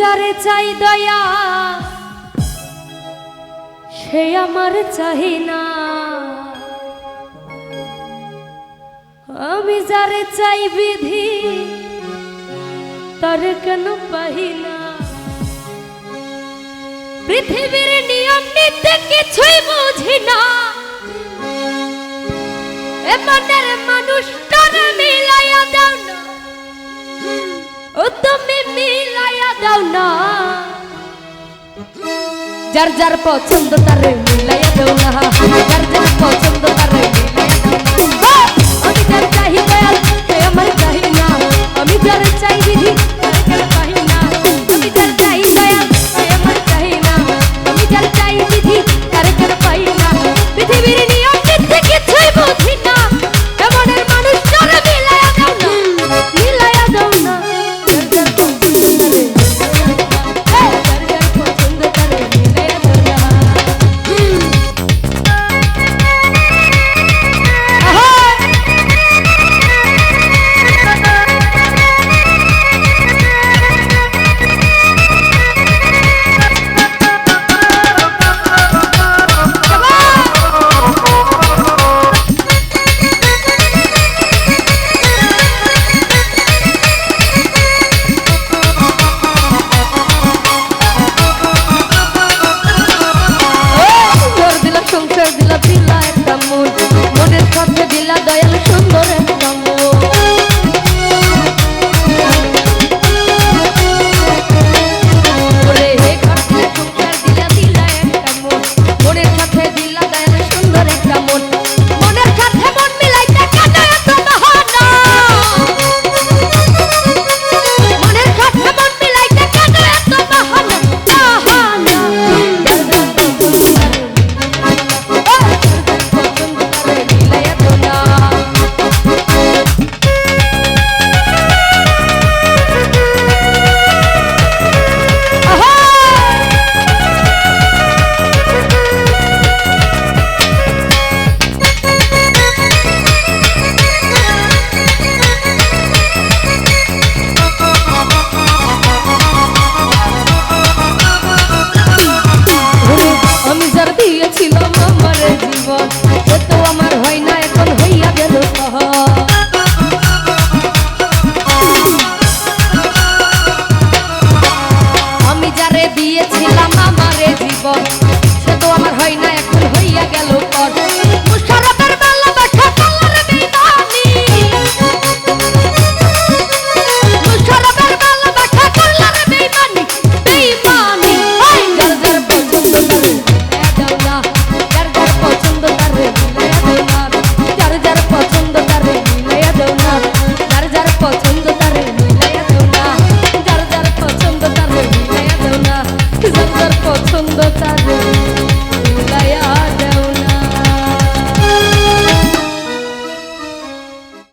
যারে চাই দয়া, সে আমার চাহি না। আমি যারে চাই বিধি, তার কেন পাহি না। পৃথিবীর নিয়ম নীতি কিছুই বুঝি না। এ মনের মানুষটার দাও না। যার যার পছন্দ তারে মিলাইয়া দাও না। যার যার পছন্দ তারে মিলাইয়া দাও না। দিয়েছিল আমার জীবন। এত আমার হয় না, এখন হইয়া গেল আমি যারে দিয়েছিলাম আমার জীবন, সে তো আমার হয় না, এখন হইয়া গেল পর সুন্দর তার